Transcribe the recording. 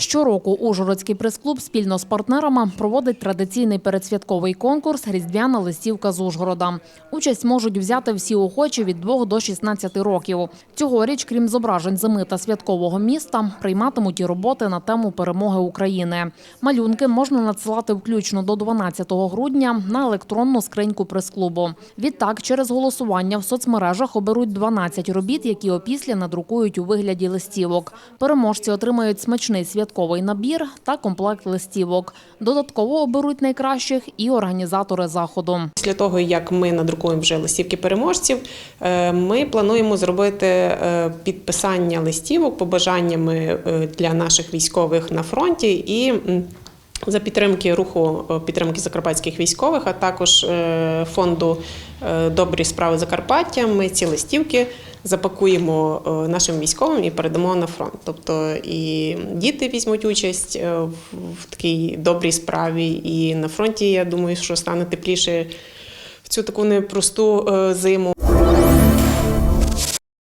Щороку Ужгородський прес-клуб спільно з партнерами проводить традиційний передсвятковий конкурс «Різдвяна листівка з Ужгорода». Участь можуть взяти всі охочі від 2 до 16 років. Цьогоріч, крім зображень зими та святкового міста, прийматимуть і роботи на тему перемоги України. Малюнки можна надсилати включно до 12 грудня на електронну скриньку прес-клубу. Відтак, через голосування в соцмережах оберуть 12 робіт, які опісля надрукують у вигляді листівок. Переможці отримають смачний святковий набір та комплект листівок. Додатково оберуть найкращих і організатори заходу. Після того, як ми надрукуємо вже листівки переможців, е, ми плануємо зробити е, підписання листівок побажаннями е, для наших військових на фронті і за підтримки руху підтримки закарпатських військових, а також фонду Добрі справи Закарпаття. Ми ці листівки запакуємо е, нашим військовим і передамо на фронт. Тобто і діти візьмуть участь е, в- такій добрій справі, і на фронті я думаю, що стане тепліше в цю таку непросту е, зиму.